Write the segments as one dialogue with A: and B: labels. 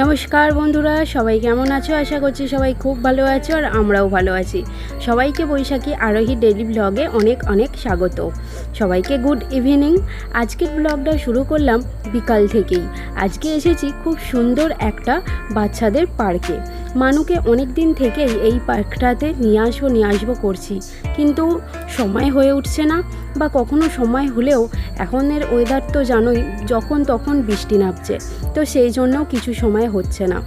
A: নমস্কার বন্ধুরা, সবাই কেমন আছো? আশা করছি সবাই খুব ভালো আছো আর আমরাও ভালো আছি। সবাইকে বৈশাখী আরোহী ডেলি ব্লগে অনেক অনেক স্বাগত। সবাইকে গুড ইভিনিং আজকের ব্লগটা শুরু করলাম বিকাল থেকেই। আজকে এসেছি খুব সুন্দর একটা বাচ্চাদের পার্কে মানুকে অনেক দিন থেকেই এই পার্কটাতে নিয়ে আসব নিয়ে আসব করছি। কিন্তু সময় হয়ে উঠছে না বা কখনো সময় হলেও এখনের ওয়েদার তো জানোই, যখন তখন বৃষ্টি নামছে। তো সেই জন্য কিছু সময় হচ্ছে না।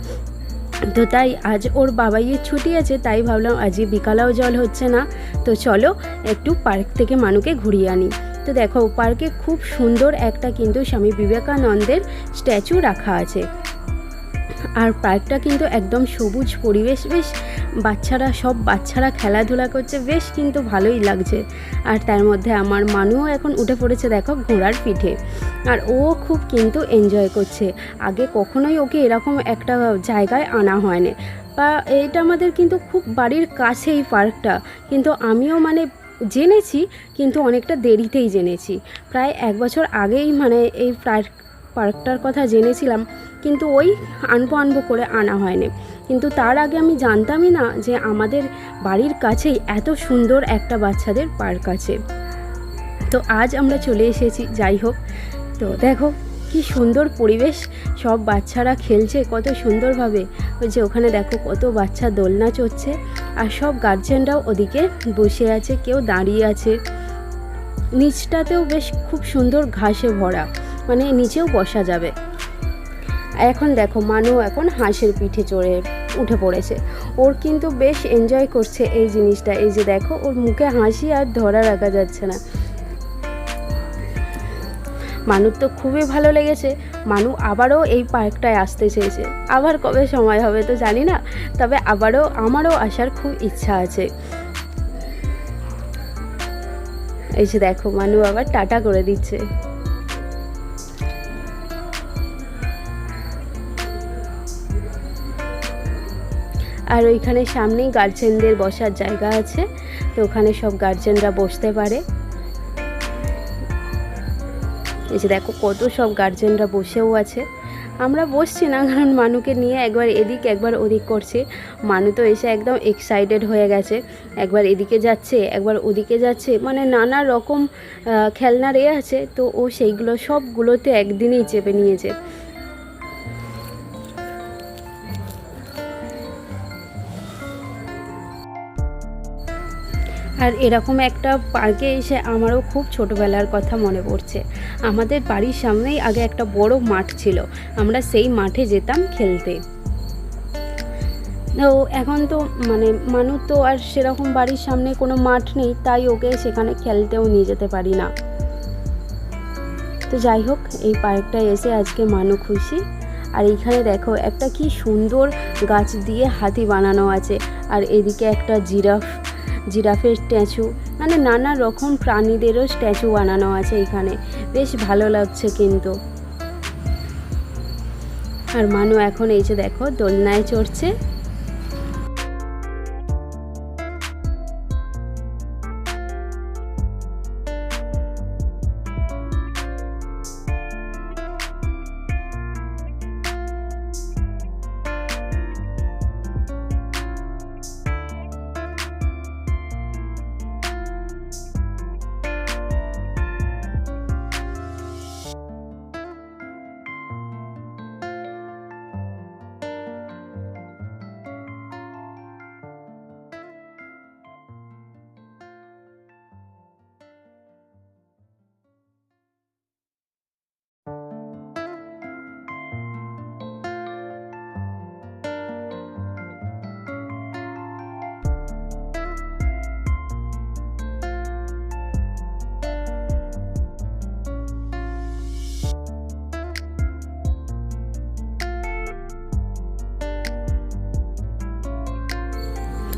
A: তো তাই আজ ওর বাবাইয়ের ছুটি আছে, তাই ভাবলাম আজকে বিকালেও জল হচ্ছে না। তো চলো একটু পার্ক থেকে মানুকে ঘুরিয়ে আনি। তো দেখো, পার্কে খুব সুন্দর একটা কিন্তু স্বামী বিবেকানন্দের স্ট্যাচু রাখা আছে। আর পার্কটা কিন্তু একদম সবুজ পরিবেশ, বেশ বাচ্চারা, সব বাচ্চারা খেলাধুলা করছে, বেশ কিন্তু ভালোই লাগছে। আর তার মধ্যে আমার মানুও এখন উঠে পড়েছে, দেখো, ঘোড়ার পিঠে। আর ও খুব কিন্তু এনজয় করছে। আগে কখনোই ওকে এরকম একটা জায়গায় আনা হয়নি। বা এটা আমাদের কিন্তু খুব বাড়ির কাছে এই পার্কটা। কিন্তু আমিও মানে জেনেছি, কিন্তু অনেকটা দেরিতেই জেনেছি। প্রায় এক বছর আগেই মানে এই পার্ক পার্কটার কথা জেনেছিলাম, কিন্তু ওই আনব আনব করে আনা হয়নি। কিন্তু তার আগে আমি জানতামই না যে আমাদের বাড়ির কাছেই এত সুন্দর একটা বাচ্চাদের পার্ক আছে। তো আজ আমরা চলে এসেছি, যাই হোক। তো দেখো, কি সুন্দর পরিবেশ। সব বাচ্চারা খেলছে, কত সুন্দরভাবে। ওই যে ওখানে দেখো, কত বাচ্চা দোলনা চড়ছে। আর সব গার্জেনরাও ওদিকে বসে আছে, কেউ দাঁড়িয়ে আছে। নিচটাতেও বেশ খুব সুন্দর ঘাসে ভরা। মানে নিচেও বসা যাবে। এখন দেখো, মানু এখন হাঁসের পিঠে চড়ে উঠে পড়েছে। ওর কিন্তু বেশ এনজয় করছে এই জিনিসটা। এই যে দেখো, ওর মুখে হাসি আর ধরা রাখা যাচ্ছে না। মানুর তো খুবই ভালো লেগেছে। মানু আবারও এই পার্কটায় আসতে চেয়েছে। আবার কবে সময় হবে তো জানি না, তবে আবারও আমারও আসার খুব ইচ্ছা আছে। এই যে দেখো, মানু আবার টাটা করে দিচ্ছে। আর ওইখানে সামনেই গার্জেনদের বসার জায়গা আছে, তো ওখানে সব গার্জেনরা বসতে পারে। এই যে দেখো কত সব গার্জেনরা বসেও আছে। আমরা বসছি না, কারণ মানুকে নিয়ে একবার এদিক একবার ওদিক করছে। মানু তো এসে একদম এক্সাইটেড হয়ে গেছে। একবার এদিকে যাচ্ছে, একবার ওদিকে যাচ্ছে। মানে নানা রকম খেলনার এ আছে, তো ও সেইগুলো সবগুলোতে একদিনেই চেপে নিয়েছে। আর এরকম একটা পার্কে এসে আমারও খুব ছোটোবেলার কথা মনে পড়ছে। আমাদের বাড়ির সামনেই আগে একটা বড় মাঠ ছিল। আমরা সেই মাঠে যেতাম খেলতে। তো এখন তো মানে মানুষ তো আর সেরকম বাড়ির সামনে কোনো মাঠ নেই, তাই ওকে সেখানে খেলতেও নিয়ে যেতে পারি না। তো যাই হোক, এই পার্কটায় এসে আজকে মানু খুশি। আর এইখানে দেখো, একটা কি সুন্দর গাছ দিয়ে হাতি বানানো আছে। আর এদিকে একটা জিরাফ জিরাফের স্ট্যাচু মানে নানা রকম প্রাণীদেরও স্ট্যাচু বানানো আছে এখানে। বেশ ভালো লাগছে কিন্তু। আর মানু এখন এই যে দেখো, দোলনায় চড়ছে।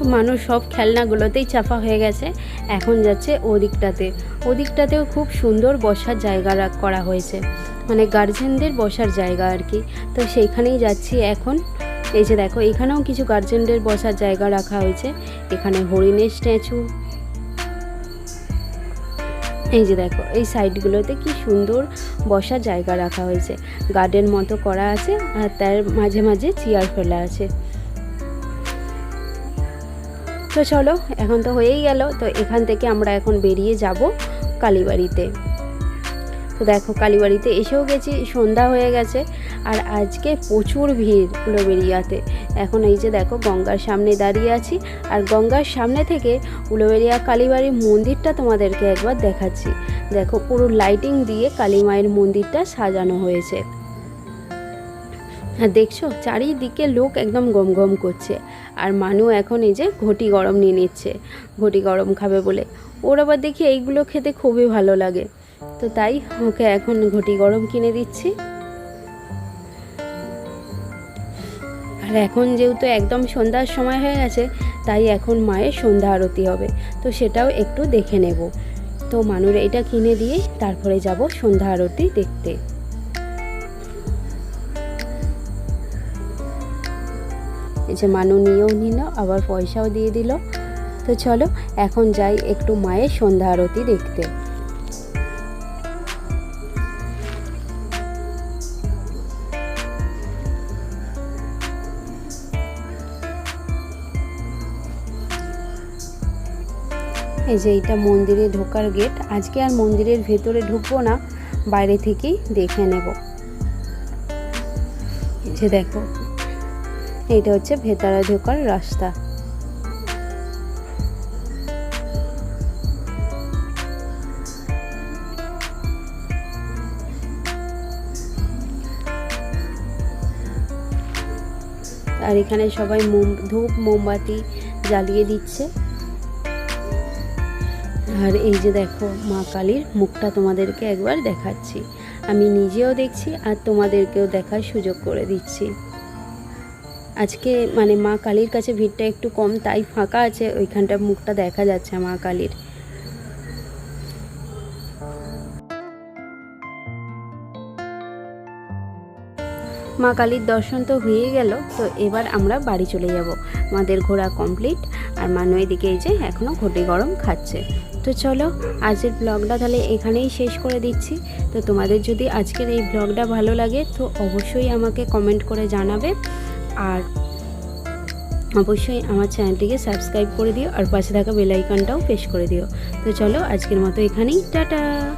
A: মানুষ সব খেলনাগুলোতেই চাপা হয়ে গেছে। এখন যাচ্ছে ওদিকটাতে। ওদিকটাতেও খুব সুন্দর বসার জায়গা করা হয়েছে। মানে গার্জেনদের বসার জায়গা আর কি। তো সেইখানেই যাচ্ছি এখন। এই যে দেখো, এখানেও কিছু গার্জেনদের বসার জায়গা রাখা হয়েছে। এখানে হরিণের স্ট্যাচু এই যে দেখো, এই সাইডগুলোতে কি সুন্দর বসার জায়গা রাখা হয়েছে। গার্ডেন মতো করা আছে আর তার মাঝে মাঝে চেয়ার ফেলা আছে। তো চলো, এখন তো হয়েই গেল, তো এখান থেকে আমরা এখন বেরিয়ে যাব কালীবাড়িতে। তো দেখো, কালীবাড়িতে এসেও গেছি, সন্ধ্যা হয়ে গেছে, আর আজকে প্রচুর ভিড় উলোবেরিয়াতে এখন এই যে দেখো, গঙ্গার সামনে দাঁড়িয়ে আছি, আর গঙ্গার সামনে থেকে উলোবেরিয়া কালীবাড়ির মন্দিরটা তোমাদেরকে একবার দেখাচ্ছি। দেখো, পুরো লাইটিং দিয়ে কালী মায়ের মন্দিরটা সাজানো হয়েছে। দেখছ? চারিদিকে লোক একদম গম গম করছে। আর মানু এখন এই যে ঘটি গরম নিয়ে নিচ্ছে। ঘটি গরম খাবে বলে। ওর আবার দেখি এইগুলো খেতে খুবই ভালো লাগে। তো তাই ওকে এখন ঘটি গরম কিনে দিচ্ছি। আর এখন যেহেতু একদম সন্ধ্যার সময় হয়ে গেছে, তাই এখন মায়ের সন্ধ্যা আরতি হবে। তো সেটাও একটু দেখে নেব। তো মানুর এটা কিনে দিয়ে তারপরে যাব সন্ধ্যা আরতি দেখতে। এই যে মানু নিয়েও নিল, আবার পয়সাও দিয়ে দিল। তো চলো, এখন যাই একটু মায়ের সন্ধ্যা আরতি দেখতে। এই যে এইটা মন্দিরে ঢোকার গেট। আজকে আর মন্দিরের ভেতরে ঢুকবো না, বাইরে থেকেই দেখে নেব। যে দেখো এইটা হচ্ছে ভেতরে ঢোকার রাস্তা। আর এখানে সবাই মোম, ধূপ, মোমবাতি জ্বালিয়ে দিচ্ছে। আর এই যে দেখো মা কালীর মুখটা তোমাদেরকে একবার দেখাচ্ছি। আমি নিজেও দেখছি আর তোমাদেরকেও দেখার সুযোগ করে দিচ্ছি। আজকে মানে মা কালীর কাছে ভিড়টা একটু কম, তাই ফাঁকা আছে, ওইখানটা মুখটা দেখা যাচ্ছে মা কালীর। মা কালীর দর্শন তো হয়ে গেল, তো এবার আমরা বাড়ি চলে যাব। আমাদের ঘোরা কমপ্লিট আর মানু এদিকে এই যে এখনও ঘটি গরম খাচ্ছে। তো চলো, আজকের ব্লগটা তাহলে এখানেই শেষ করে দিচ্ছি। তো তোমাদের যদি আজকের এই ব্লগটা ভালো লাগে, তো অবশ্যই আমাকে কমেন্ট করে জানাবে। আর অবশ্যই আমার চ্যানেলটিকে সাবস্ক্রাইব করে দিও আর পাশে থাকা বেলাইকনটাও প্রেস করে দিও। তো চলো আজকের মতো এখানেই, টাটা!